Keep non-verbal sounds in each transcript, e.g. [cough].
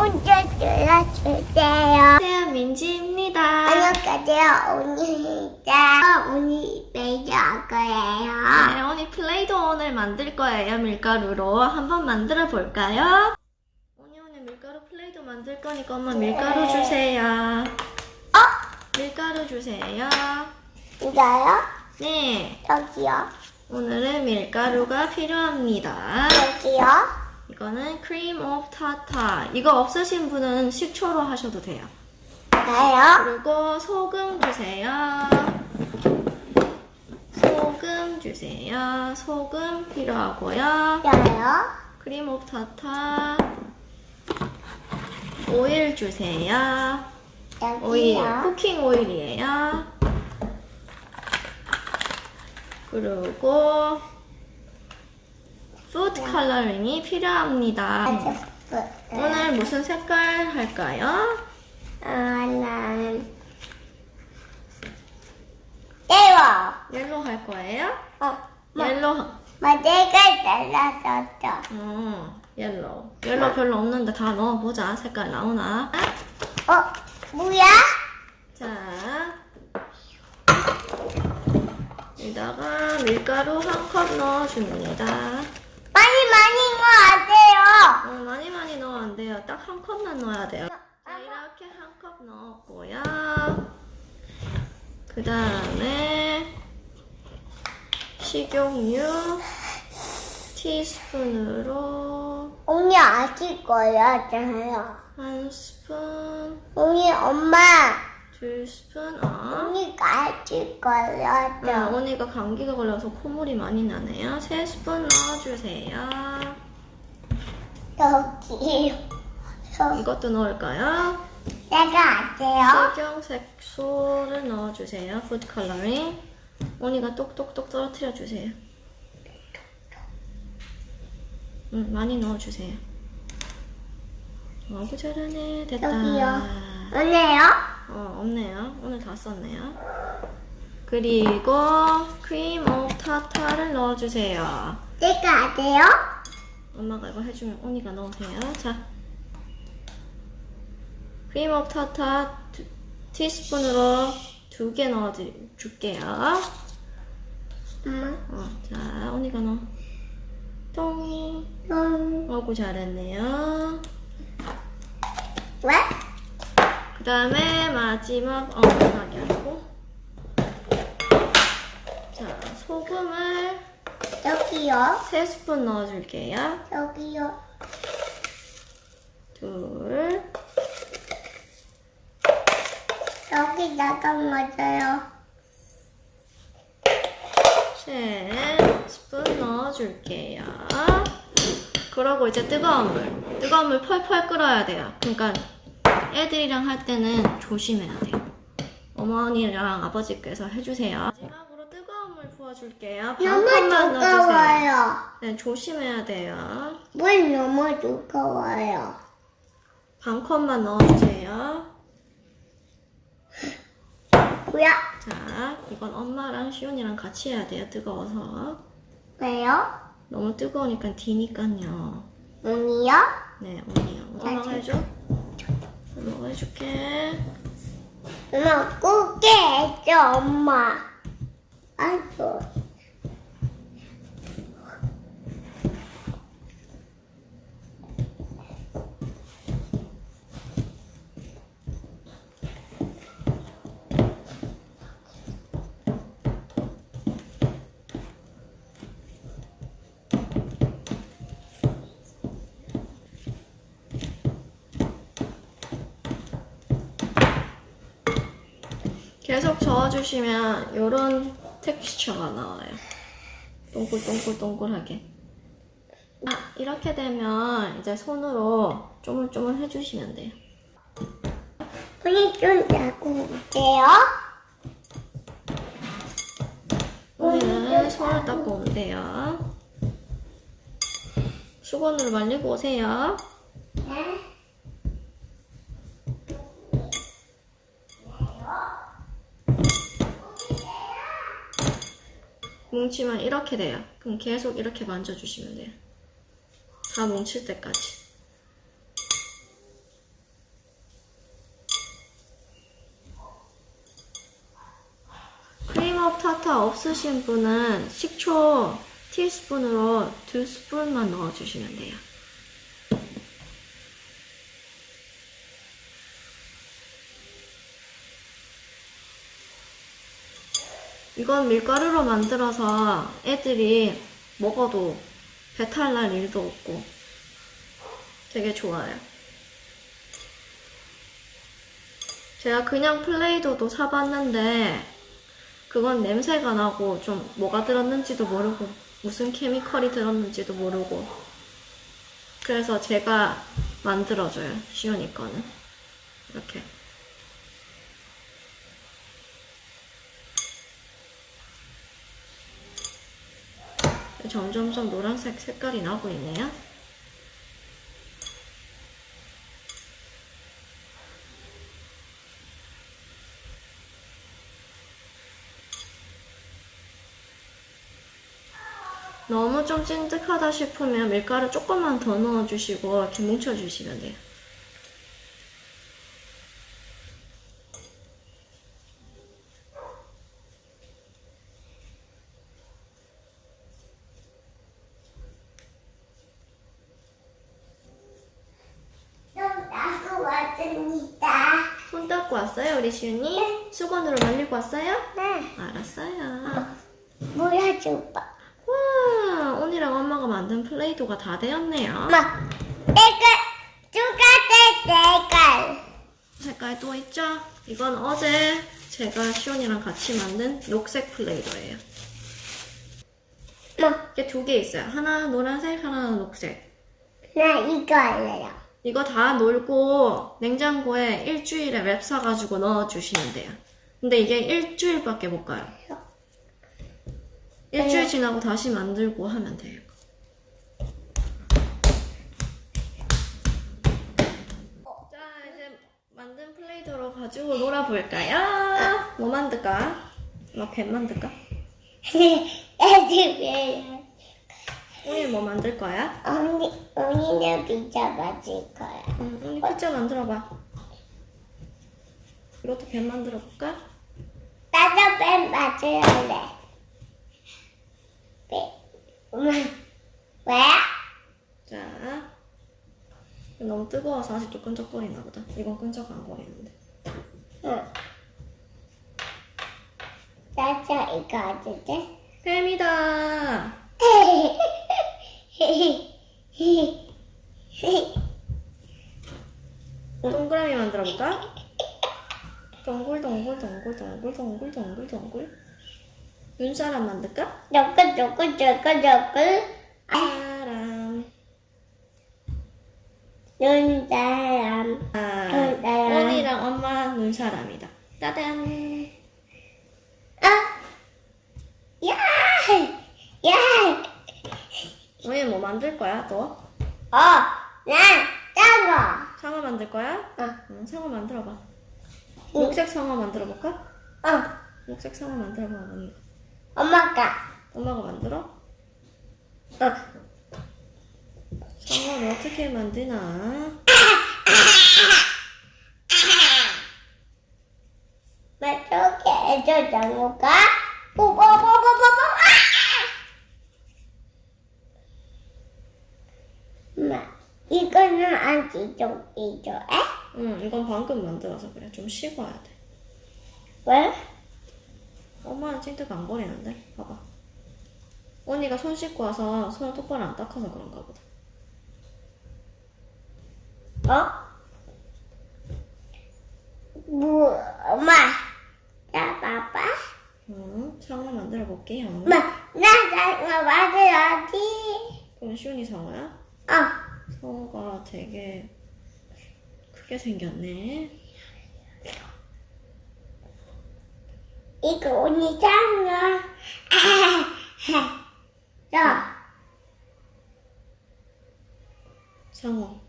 혼자 들어주세요. 안녕하세요, 민지입니다. 안녕하세요. 오늘입니다. 오늘 매주 할 거예요. 네, 오늘 플레이도 오늘 만들 거예요, 밀가루로. 한번 만들어 볼까요? 오늘 오늘 밀가루 플레이도 만들 거니까 엄마 밀가루 주세요. 밀가루 주세요. 이거요? 네, 여기요? 오늘은 밀가루가 필요합니다. 여기요? 이거는 크림 오브 타타. 이거 없으신 분은 식초로 하셔도 돼요. 나요? 그리고 소금 주세요. 소금 주세요. 소금 필요하고요. 저요? 크림 오브 타타. 오일 주세요. 오일, 여기요? 쿠킹 오일이에요. 그리고 푸드 컬러링이 필요합니다. 오늘 무슨 색깔 할까요? 아, 난 떼워. 옐로 할 거예요? 어, 뭐, 옐로. 뭐 내가 잘랐었어. 어, 옐로. 옐로 별로 없는데 다 넣어보자. 색깔 나오나? 어, 뭐야? 자. 여기다가 밀가루 한 컵 넣어줍니다. 많이 많이 넣어야 돼요. 어, 많이 많이 넣으면 안 돼요. 딱 한 컵만 넣어야 돼요. 자, 이렇게 한 컵 넣었고요. 그 다음에 식용유 티스푼으로 언니 아실 거예요, 저요. 한 스푼, 언니 엄마, 두 스푼, 어. 언니가 거예요, 어, 저. 언니가 감기가 걸려서 콧물이 많이 나네요. 세 스푼 넣어주세요. 여기. 저, 이것도 넣을까요? 내가 아세요? 색용 색소를 넣어주세요. 푸드 컬러링. 언니가 똑똑똑 떨어뜨려 주세요. 응, 많이 넣어주세요. 어구 잘하네. 됐다. 여기요. 언니요? 어, 없네요. 오늘 다 썼네요. 그리고 크림 오브 타타를 넣어주세요. 내가 아세요? 엄마가 이거 해주면 언니가 넣으세요. 자, 크림 오브 타타 두, 티스푼으로 두 개 넣어줄게요. 엄마. 어, 자, 언니가 넣어. 똥. 음, 어구 잘했네요. 왜? 그 다음에 마지막, 어, 마지막이 아니고. 자, 소금을 여기요? 세 스푼 넣어줄게요. 여기요. 둘, 여기 나가 맞아요. 셋 스푼 넣어줄게요. 그러고 이제 뜨거운 물. 뜨거운 물 펄펄 끓어야 돼요. 그러니까 애들이랑 할 때는 조심해야 돼요. 어머니랑 아버지께서 해주세요. 마지막으로 뜨거운 물 부어줄게요. 반 너무 컵만 넣어주세요. 두꺼워요. 네, 조심해야 돼요. 물 너무 두꺼워요. 반 컵만 넣어주세요. 뭐야? 자, 이건 엄마랑 시온이랑 같이 해야 돼요. 뜨거워서. 왜요? 너무 뜨거우니까 디니까요. 언니요? 네, 언니요. 엄마가 자, 해줘. 엄마가 해줄게. 엄마 꼭 해줘, 엄마. 아이고. 계속 저어주시면 이런 텍스처가 나와요. 동글동글동글하게. 아, 이렇게 되면 이제 손으로 쪼물쪼물 해주시면 돼요. 언니 좀 자고 올게요. 우리는 손을 닦고 온대요. 수건으로 말리고 오세요. 네? 뭉치면 이렇게 돼요. 그럼 계속 이렇게 만져주시면 돼요. 다 뭉칠 때까지. 크림업 타타 없으신 분은 식초 티스푼으로 두 스푼만 넣어주시면 돼요. 이건 밀가루로 만들어서 애들이 먹어도 배탈 날 일도 없고 되게 좋아요. 제가 그냥 플레이도도 사봤는데 그건 냄새가 나고 좀 뭐가 들었는지도 모르고 무슨 케미컬이 들었는지도 모르고 그래서 제가 만들어줘요 거는 이렇게 점점점 노란색 색깔이 나고 있네요 너무 좀 찐득하다 싶으면 밀가루 조금만 더 넣어주시고 이렇게 뭉쳐주시면 돼요. 좀 나고 왔습니다. 손 닦고 우리 시윤이? 수건으로 말리고 왔어요? 네. 알았어요. 뭐야, 줘봐. 와, 오늘랑 엄마가 만든 플레이도가 다 되었네요. 엄마, 누가 내 내가. 색깔 또 있죠? 이건 어제 제가 시온이랑 같이 만든 녹색 플레이도예요. 엄마, 이게 두 개 있어요. 하나 노란색, 하나 녹색. 나 이거 할래요. 이거 다 놀고 냉장고에 일주일에 랩 사가지고 넣어주시면 돼요. 근데 이게 일주일밖에 못 가요. 일주일 지나고 다시 만들고 하면 돼요. 자, 이제 만든 플레이도로 가지고 놀아볼까요? 뭐 만들까? 뭐뱀 만들까? [laughs] 애들 오늘 뭐 만들 거야? 언니, 언니는 피자 맞을 거야. 응, 언니 피자 만들어봐. 이것도 뱀 만들어 볼까? 나도 뺀 맞을래. 네. 엄마, 왜? 자, 너무 뜨거워서 아직도 끈적거리나 보다. 이건 끈적 안 거리는데. 응. 나도 이거 돼? 뱀이다! [laughs] [laughs] 동그라미 만들어 볼까? 동글 동글 동글 동글 동글 동글 동글 눈사람 만들까? 저거 저거 저거 저거 사람. 눈사람 아, 눈사람. 원이랑 엄마 눈사람이다. 따단 아! 야! 야! 원이 뭐 만들 거야 또? 어! 난 작아 상어 만들 거야? 어. 응, 상어 만들어 봐 녹색 상어 만들어 볼까? 어 녹색 상어 만들어 봐 언니가 엄마가 엄마가 만들어? 어 상어를 어떻게 만드나? 어떻게 해줘 장우가? 뽀뽀 이거는 아직 좀 이줘해? 응, 이건 방금 만들어서 그래. 좀 식어야 돼. 왜? 엄마는 찐득 안 거리는데? 봐봐. 언니가 손 씻고 와서 손을 똑바로 안 닦아서 그런가 보다. 어? 뭐 엄마 나 봐봐 응, 상어 만들어 볼게요. 엄마 나 장우 맞아야지 그럼 시온이 상어야? 어 상어가 되게 크게 생겼네. 이거 언니 자 [laughs] 상어.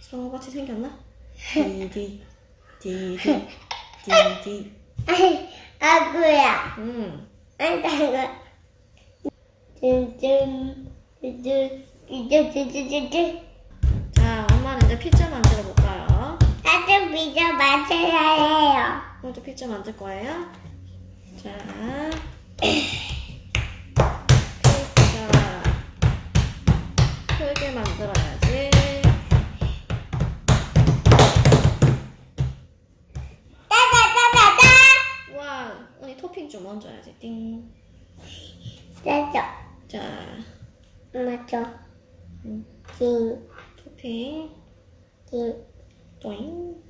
상어 같이 생겼나? 디디, 디디, 디디. 아구야 응. 안다가 짠짠 짠 짠 짠짠짠짠 자, 엄마는 이제 피자 만들어 볼까요? 나도 피자 맞아야 해요 먼저 피자 만들 거예요? 자, 피자 크게 만들어야지. 따다다다다. 와, 언니 토핑 좀 얹어야지. 띵. 됐어. 자, 엄마 징, 토핑. 징. 또잉.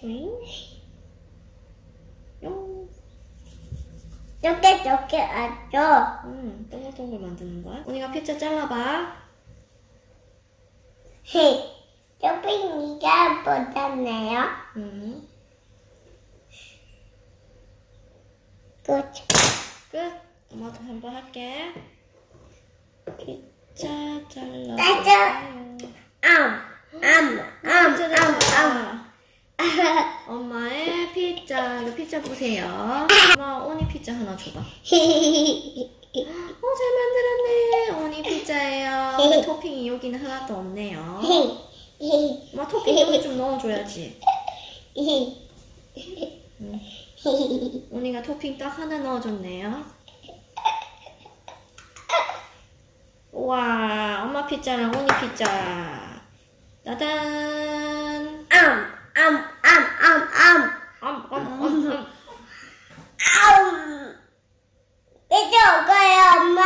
또잉. 용. 이렇게 이렇게 앉아. 음, 동글동글 만드는 거야. 언니가 피자 잘라봐. 헤. 쇼핑이가 못하네요. 음, 끝. 끝. 엄마도 한번 할게. 피자 잘라. 짜자. 암, 암, 암, 암, 잘라. 엄마의 피자. 이거 피자 보세요. 엄마 오니 피자 하나 줘봐. 어, 잘 만들었네. 오니 피자예요. 근데 토핑이 여기는 하나도 없네요. 엄마 토핑 여기 좀 넣어줘야지. 오니가 토핑 딱 하나 넣어줬네요. 우와, 엄마 피자랑 오니 피자. 따단. 암, 암, 암, 암, 암. 엄, 엄, 엄, 엄. 아우. 올 거예요, 엄마.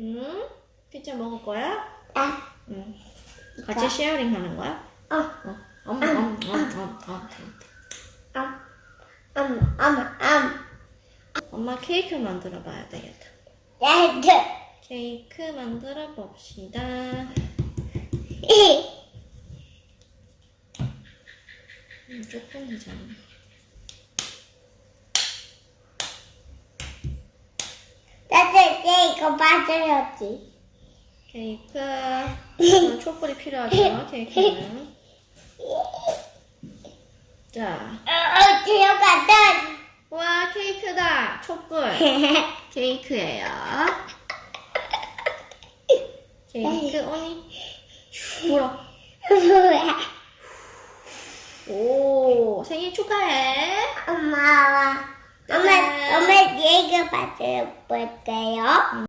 응? 피자 먹을 거야? 아, 응. 같이 쉐어링 하는 거야? 어, 어. 엄, 엄, 엄, 엄, 엄. 암, 암, 암, 암. 엄마 케이크 만들어 봐야 되겠다. 레드. 케이크 만들어 봅시다. 음, 조금 되잖아. 나도 이제 이거 받아야지. 케이크. 어, 촛불이 필요하죠, 케이크는. 자. 어, 들어가자. 와, 케이크다! 촛불. [laughs] 케이크예요. 케이크, 오니. 불어. 뭐야? 오, 생일 축하해. 엄마와 엄마 짜잔. 엄마 얘가 받아볼게요.